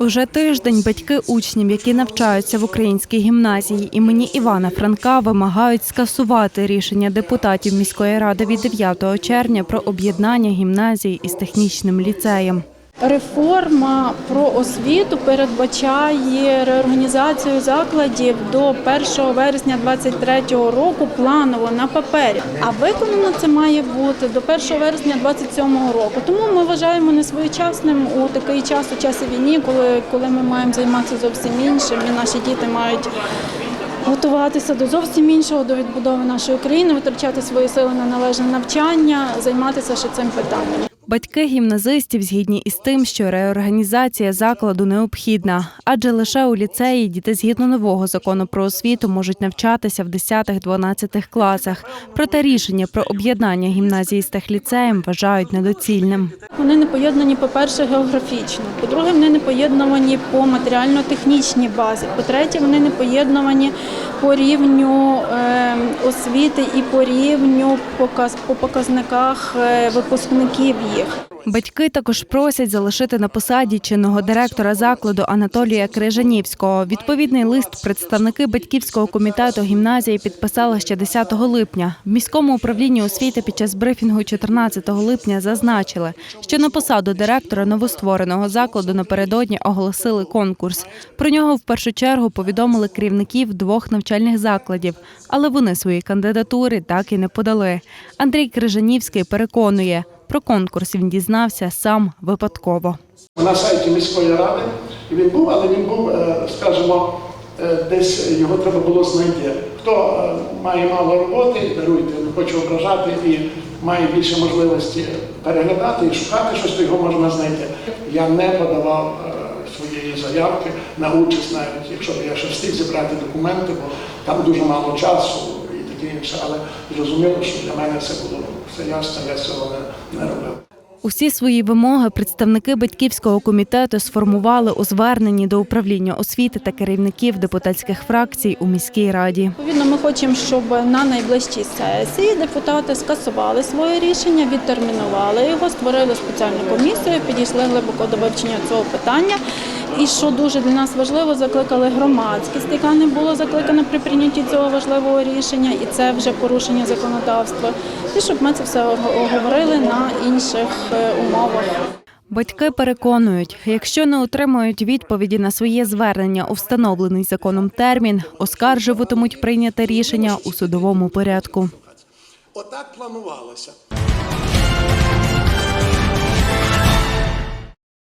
Уже тиждень батьки учнів, які навчаються в українській гімназії імені Івана Франка, вимагають скасувати рішення депутатів міської ради від 9 червня про об'єднання гімназії із технічним ліцеєм. Реформа про освіту передбачає реорганізацію закладів до 1 вересня 2023 року планово на папері. А виконано це має бути до 1 вересня 2027 року. Тому ми вважаємо несвоєчасним у такий час у часі війни, коли, коли ми маємо займатися зовсім іншим, і наші діти мають. Готуватися до зовсім іншого, до відбудови нашої країни, витрачати свої сили на належне навчання, займатися ще цим питанням. Батьки гімназистів згідні із тим, що реорганізація закладу необхідна, адже лише у ліцеї діти згідно нового закону про освіту можуть навчатися в 10-12 класах. Проте рішення про об'єднання гімназії з техліцеєм вважають недоцільним. Вони не поєднані, по-перше, географічно. По-друге, вони не поєднувані по матеріально-технічній базі. По-третє, вони не поєднувані по рівню е, освіти і по рівню по показниках е, випускників їх. Батьки також просять залишити на посаді чинного директора закладу Анатолія Крижанівського. Відповідний лист представники батьківського комітету гімназії підписали ще 10 липня. В міському управлінні освіти під час брифінгу 14 липня зазначили, що на посаду директора новоствореного закладу напередодні оголосили конкурс. Про нього в першу чергу повідомили керівників двох навчальних закладів, але вони свої кандидатури так і не подали. Андрій Крижанівський переконує, про конкурс він дізнався сам випадково. на сайті міської ради. Він був, але він був, е, скажімо, е, десь його треба було знайти. Хто е, має мало роботи, даруйте, не хочу ображати і має більше можливості переглядати і шукати щось, то його можна знайти. Я не подавав своєї заявки на участь, навіть якщо б я ще встиг зібрати документи, бо там дуже мало часу таке інше. Але зрозуміло, що для мене це було все ясно, я цього не, не робив. Усі свої вимоги представники батьківського комітету сформували у зверненні до управління освіти та керівників депутатських фракцій у міській раді. Відповідно, ми хочемо, щоб на найближчій сесії депутати скасували своє рішення, відтермінували його, створили спеціальну комісію, підійшли глибоко до вивчення цього питання. І що дуже для нас важливо, закликали громадськість, яка не була закликана при прийнятті цього важливого рішення, і це вже порушення законодавства. І щоб ми це все оговорили на інших е, умовах. Батьки переконують, якщо не отримують відповіді на своє звернення у встановлений законом термін, оскаржуватимуть прийняте рішення у судовому порядку. Отак планувалося.